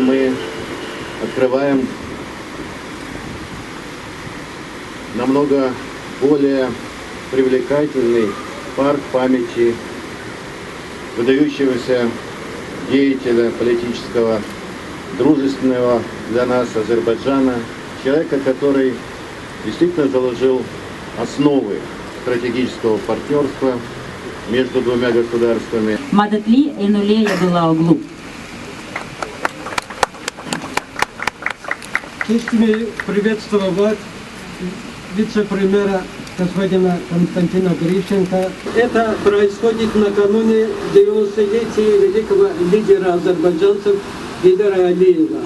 Мы открываем намного более привлекательный парк памяти выдающегося деятеля политического, дружественного для нас Азербайджана, человека, который действительно заложил основы стратегического партнерства между двумя государствами. Мадатли Энуле Ядулаоглу. Честь мне приветствовать вице-премьера господина Константина Грищенко. Это происходит накануне 90-летия великого лидера азербайджанцев Гейдара Алиева.